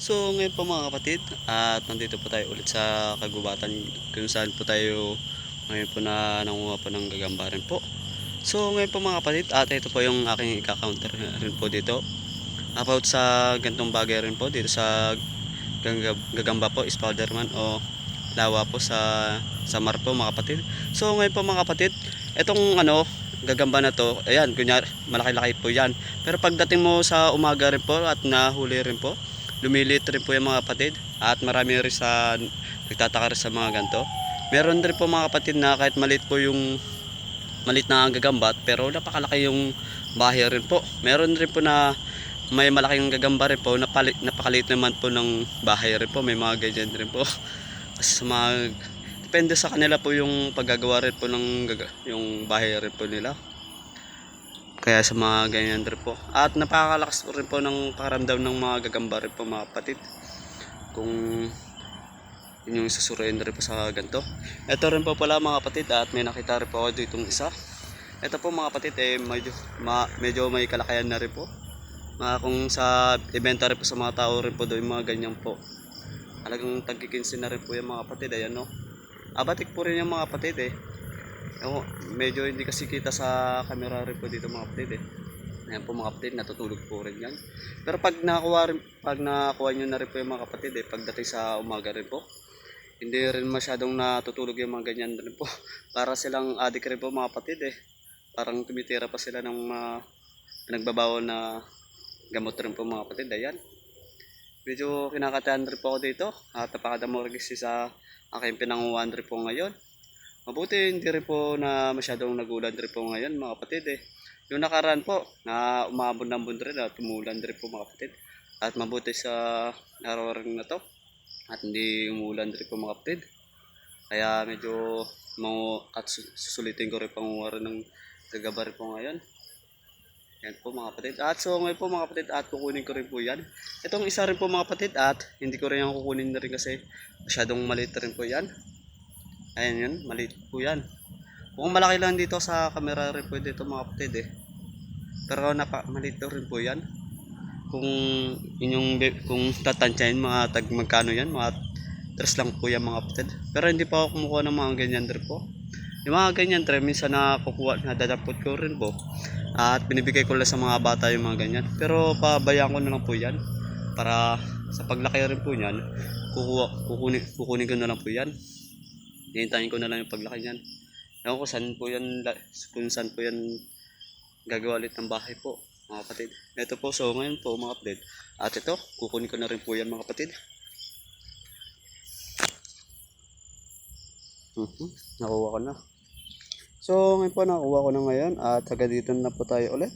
So ngayon po mga kapatid, at nandito po tayo ulit sa kagubatan kung saan po tayo ngayon po na nanguha po ng gagambaran po. So ngayon po mga kapatid, at ito po yung aking ika-counter rin po dito. About sa gantong bagay rin po dito sa gagamba po, Spiderman o lawa po sa Samar po mga kapatid. So ngayon po mga kapatid, itong ano, gagamba na to, ayan, kunyari, malaki-laki po yan. Pero pagdating mo sa umaga rin po at nahuli rin po, lumilit rin po yung mga kapatid at marami rin sa nagtataka rin sa mga ganto. Meron rin po mga kapatid na kahit malit po yung malit na gagambat pero napakalaki yung bahay rin po. Meron rin po na may malaking gagamba rin po napali, napakaliit naman po ng bahay rin po. May mga ganyan rin po. Sa mga depende sa kanila po yung paggagawa rin po ng yung bahay rin po nila. Kaya sa mga ganyan rin po. At napakalakas po rin po ng pakiramdam ng mga gagamba rin po mga kapatid. Kung yun yung susuruin rin po sa ganito. Ito rin po pala mga kapatid at may nakita rin po ako dito isa. Ito po mga kapatid eh medyo, ma, medyo may kalakayan na rin po. Mga kung sa ibenta rin po sa mga tao rin po doon mga ganyan po. Talagang tagkikinsin na rin po yung mga kapatid. Ayan no. Abatik po rin yung mga kapatid eh. Ewan medyo hindi kasi kita sa camera rin po dito mga kapatid eh. Ayan po mga kapatid, natutulog po rin yan. Pero pag nakakuha, rin, pag nakakuha nyo na rin po yung mga kapatid eh, pagdating sa umaga rin po, hindi rin masyadong natutulog yung mga ganyan rin po. Para silang adik rin po mga kapatid eh. Parang tumitira pa sila ng mga pinagbabawal na gamot rin po mga kapatid. Ayan. Medyo kinakataan rin po ako dito at napakadamo rin kasi sa aking pinanguhan rin po ngayon. Mabuti hindi rin po na masyadong nagulan rin po ngayon mga kapatid eh. Yung nakaraan po na umabon ng buwan rin at tumulan rin po mga kapatid. At mabuti sa araw rin na to at hindi umulan rin po mga kapatid. Kaya medyo mga at sus- susulitin ko rin panguha rin ng gagaba rin po ngayon. Yan po mga kapatid. At so ngayon po mga kapatid at kukunin ko rin po yan. Itong isa rin po mga kapatid at hindi ko rin yan kukunin na rin kasi masyadong maliit rin po yan. Ayan yun, maliit po yan. Kung malaki lang dito sa camera rin po dito mga kapatid eh. Pero napa, maliit rin po yan. Kung inyong kung tatansyahin mga tag magkano yan, mga tres lang po yan mga kapatid. Pero hindi pa ako kumukuha ng mga ganyan rin po. Yung mga ganyan rin, minsan na kukuha, nadadapot ko rin po. At binibigay ko lang sa mga bata yung mga ganyan. Pero pabayaan ko na lang po yan. Para sa paglaki rin po niyan, kukuha, kukunin, kukunin ko na lang po yan. Hihintayin ko na lang yung paglaki niyan. Ewan ko saan po yan, kung saan po yan gagawa ulit ng bahay po, mga kapatid. Ito po, so ngayon po mga kapatid. At ito, kukunin ko na rin po yan mga kapatid. Mhm, nakuha ko na. So ngayon po nakuha ko na ngayon at taga dito na po tayo ulit.